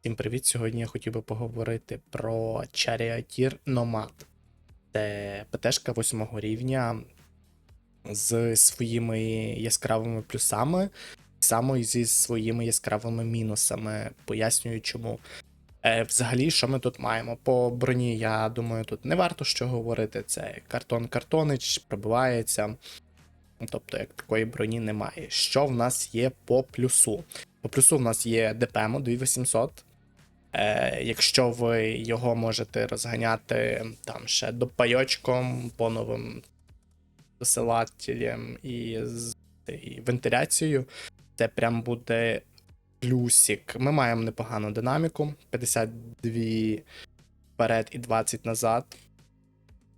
Всім привіт! Сьогодні я хотів би поговорити про Charioteer Nomad. Це ПТшка 8 рівня з своїми яскравими плюсами, само і зі своїми яскравими мінусами. Пояснюю чому. Е, взагалі, що ми тут маємо? По броні, я думаю, тут не варто що говорити. Це картон картонич, пробивається. Тобто, як такої броні немає. Що в нас є по плюсу? По плюсу в нас є ДПМ 2800. Е, якщо ви його можете розганяти там ще допайочком, по новим посилателям і з і вентиляцією, це прям буде плюсик. Ми маємо непогану динаміку: 52 вперед і 20 назад.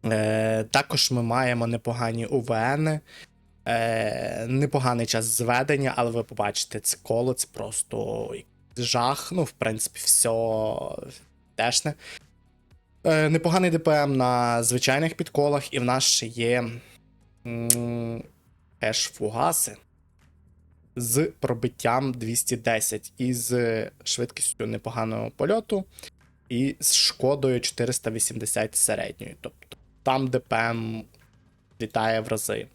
Е, також ми маємо непогані УВН. Е, непоганий час зведення, але ви побачите, це коло це просто жах. Ну, в принципі, все тешне. Е, непоганий ДПМ на звичайних підколах, і в нас ще є м, еш-фугаси з пробиттям 210 і з швидкістю непоганого польоту, і з шкодою 480 середньою. Тобто там ДПМ літає в рази.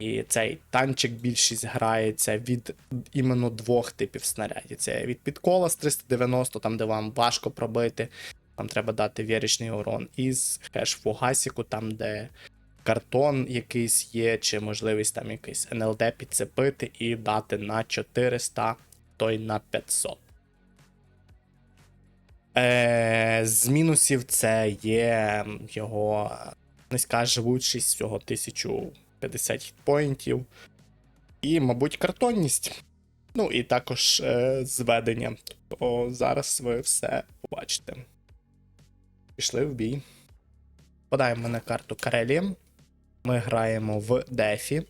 І цей танчик більшість грається від іменно двох типів снарядів. Це від підкола з 390, там де вам важко пробити, там треба дати вірічний урон, і з хеш-фугасіку, там де картон якийсь є, чи можливість там якийсь НЛД підцепити і дати на 400, то й на 500. Е, з мінусів це є його низька живучість всього 1050 хітпоінтів. І, мабуть, картонність. Ну і також е, зведення. Тобто зараз ви все побачите. Пішли в бій. Подаємо на карту Карелі. Ми граємо в Дефі.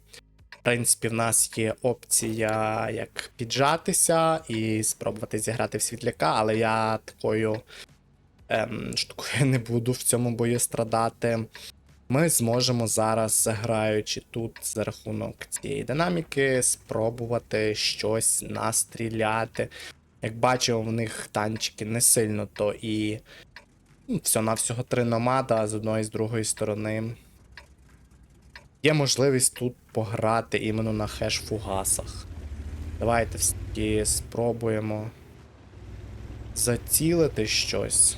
В принципі, в нас є опція як піджатися і спробувати зіграти в світляка, але я такою ем, штукою не буду в цьому бою страдати. Ми зможемо зараз, граючи тут за рахунок цієї динаміки, спробувати щось настріляти. Як бачимо, в них танчики не сильно то і ну, всього-навсього три номада з одної і з другої сторони. Є можливість тут пограти іменно на хеш-фугасах. Давайте спробуємо зацілити щось.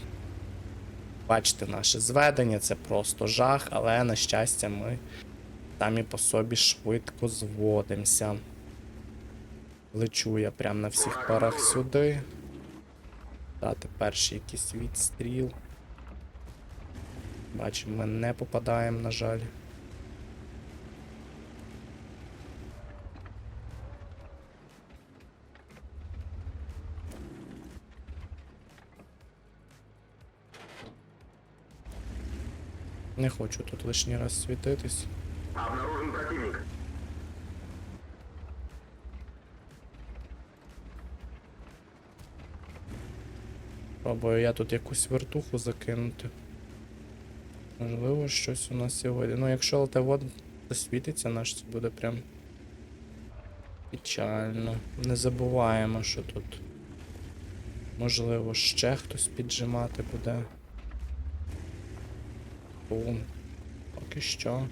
Бачите, наше зведення це просто жах, але, на щастя, ми самі по собі швидко зводимося. Лечу я прямо на всіх парах сюди. Дати перший якийсь відстріл. Бачимо, ми не попадаємо, на жаль. Не хочу тут лишній раз світитись. Обнаружен противник. Пробую я тут якусь вертуху закинути. Можливо, щось у нас сьогодні. Ну, якщо ЛТВ засвітиться, наш це буде прям печально. Не забуваємо, що тут. Можливо, ще хтось піджимати буде. Бум. Поки що.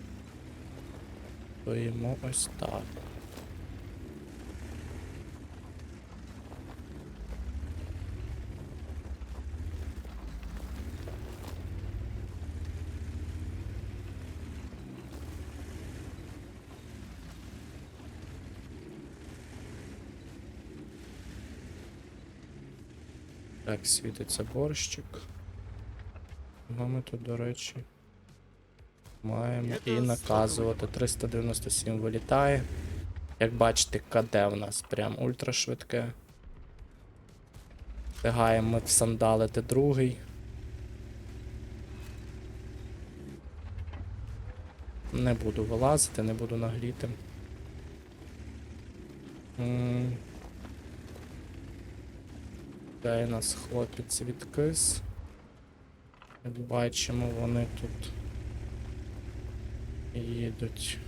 Стоїмо ось так. Так, світиться борщик. Кого тут, до речі, маємо і наказувати. 397 вилітає. Як бачите, КД у нас прям ультрашвидке. Встигаємо ми всандалити другий. Не буду вилазити, не буду нагліти. У нас хлопець відкис. Як бачимо, вони тут їдуть.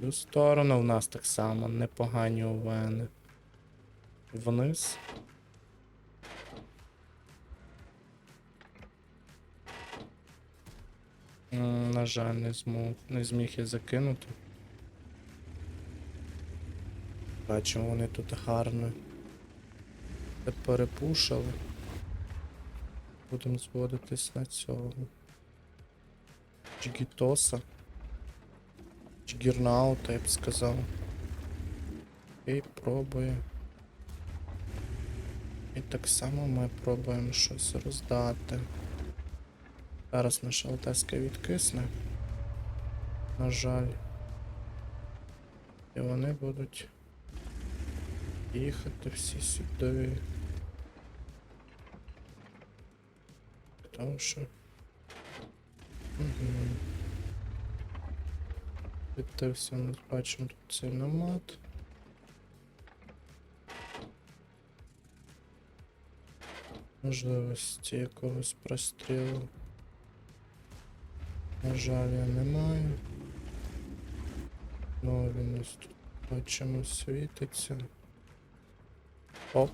Цю сторону в нас так само непогані овени. вниз. На жаль, не змог, не зміг я закинути. Бачимо, вони тут гарно перепушили. Будемо зводитись на цього. Джигітоса. Джигірнаута, я б сказав. Окей, пробує. І так само ми пробуємо щось роздати. Зараз наша ЛТСК відкисне. На жаль. І вони будуть їхати всі сюди. Тому що. Угу. Відтився, ми бачимо тут цей намат. Можливості якогось прострілу. На жаль, я не маю. Ну, він ось тут бачимо світиться. Оп.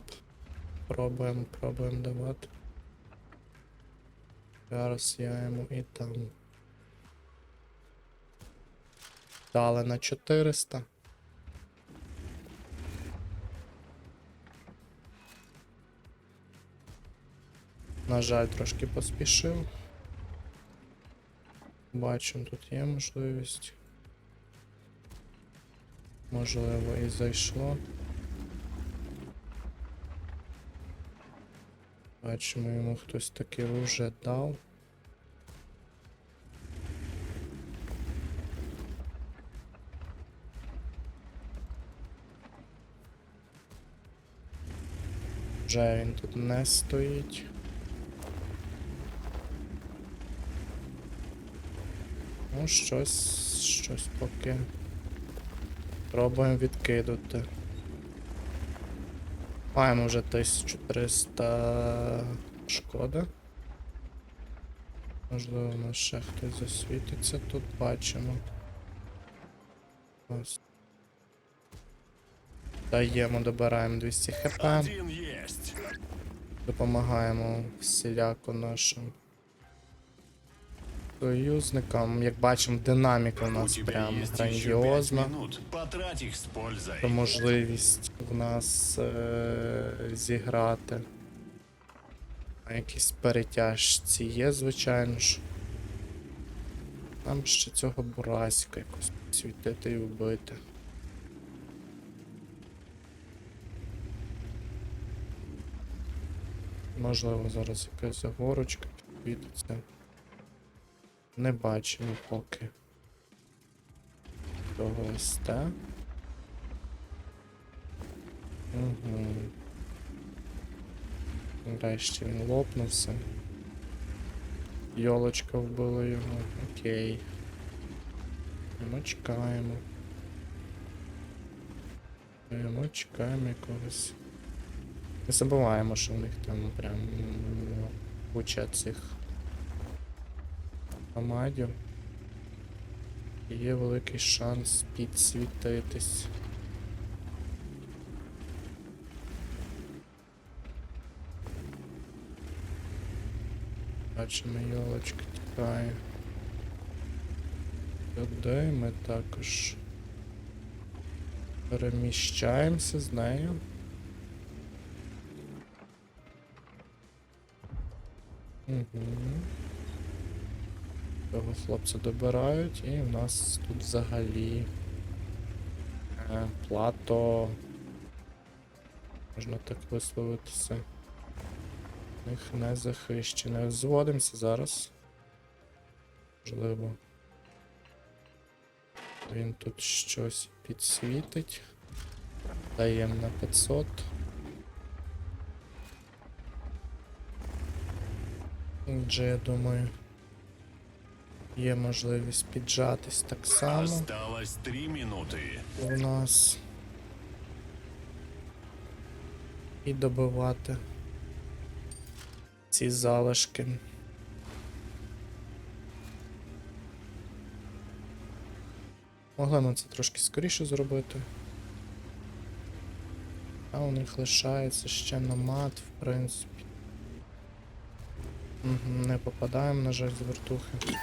Пробуємо, пробуємо давати. Зараз я йому і там. Дали на 400. На жаль, трошки поспішив. Бачимо, тут є можливість. Можливо, і зайшло. Бачимо, йому хтось таки вже дав. Вже він тут не стоїть. Ну, щось, щось поки. Пробуємо відкидати. Маємо вже 1300 шкода. Можливо, у нас ще хтось засвітиться тут, бачимо. Ось. Даємо, добираємо 200 хп. Допомагаємо всіляко нашим союзникам. Як бачимо, динаміка у нас прям грандіозна. Це можливість в нас е- зіграти. На якійсь перетяжці є, звичайно ж. Нам ще цього бурасика якось світити і вбити. Можливо, зараз якась загорочка підвідеться. Не бачимо поки. Того СТ. Угу. Нарешті він лопнувся. Йолочка вбила його. Окей. Ми чекаємо. Ми чекаємо якогось. Не забуваємо, що в них там прям ну, куча цих командів. І Є великий шанс підсвітитись. Бачимо, йолочка тікає. Туди ми також переміщаємося з нею. Угу. Того хлопця добирають, і в нас тут взагалі е, плато. Можна так висловитися. В них не захищене. Зводимося зараз. Можливо. Він тут щось підсвітить. Даємо на 500. Отже, я думаю, є можливість піджатись так само Осталось три минуты. у нас. І добивати ці залишки. Могли ми це трошки скоріше зробити. А у них лишається ще намат, в принципі. Не попадаємо, на жаль, з вертухи.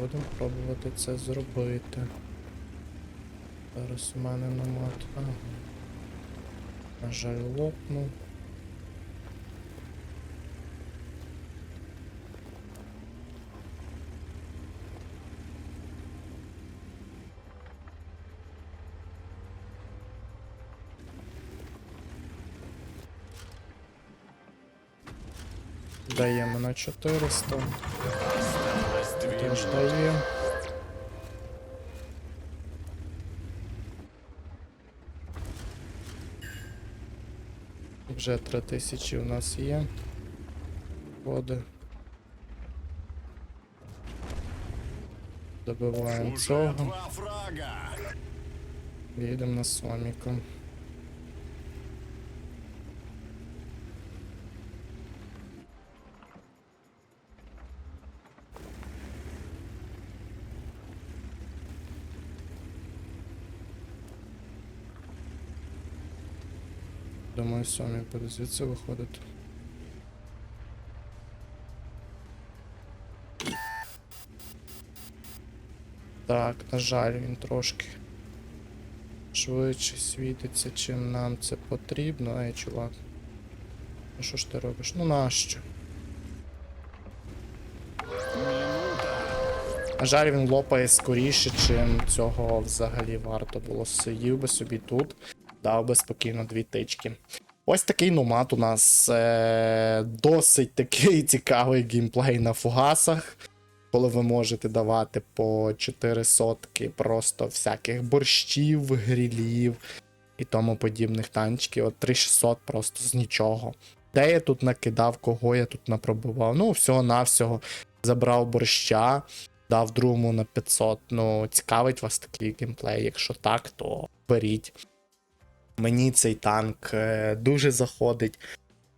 Будемо пробувати це зробити. Зараз у мене намат. На жаль, лопнув. Даємо на 400. Осталось две Теж дає. Вже 3000 у нас є. Води. Добиваємо цього. Їдемо на Соміку. Думаю, Сомік буде звідси виходити. Так, на жаль, він трошки швидше світиться, чим нам це потрібно. Ей, чувак. Ну що ж ти робиш? Ну нащо? На жаль, він лопає скоріше, чим цього взагалі варто було. Сидів би собі тут, дав би спокійно дві тички. Ось такий номад у нас е- досить такий цікавий геймплей на фугасах. Коли ви можете давати по 4 сотки просто всяких борщів, грілів і тому подібних танчиків. От 3600 просто з нічого. Де я тут накидав, кого я тут напробував? Ну, всього-навсього забрав борща, дав другому на 500. Ну, цікавить вас такий геймплей. Якщо так, то беріть. Мені цей танк е, дуже заходить.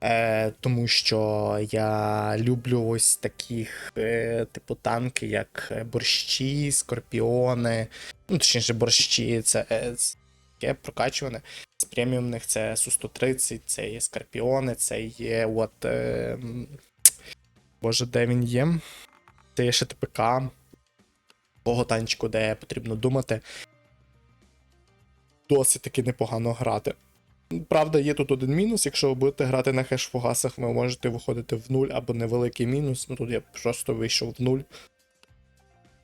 Е, тому що я люблю ось таких, е, типу, танки, як борщі, скорпіони. Ну, точніше, борщі, це таке прокачуване. З преміумних це Су-130, це є скорпіони, це є от. Боже, де він є? Це є ще ТПК. Того танчику, де потрібно думати. Досить таки непогано грати. Правда, є тут один мінус. Якщо ви будете грати на хеш-фугасах, ви можете виходити в нуль або невеликий мінус. Ну тут я просто вийшов в нуль.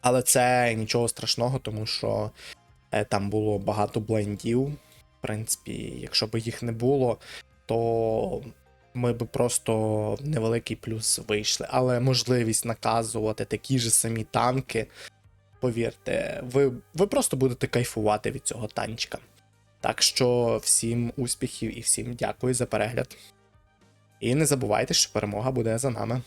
Але це нічого страшного, тому що е, там було багато блендів. В принципі, якщо б їх не було, то ми б просто невеликий плюс вийшли. Але можливість наказувати такі ж самі танки, повірте, ви, ви просто будете кайфувати від цього танчика. Так що всім успіхів і всім дякую за перегляд. І не забувайте, що перемога буде за нами.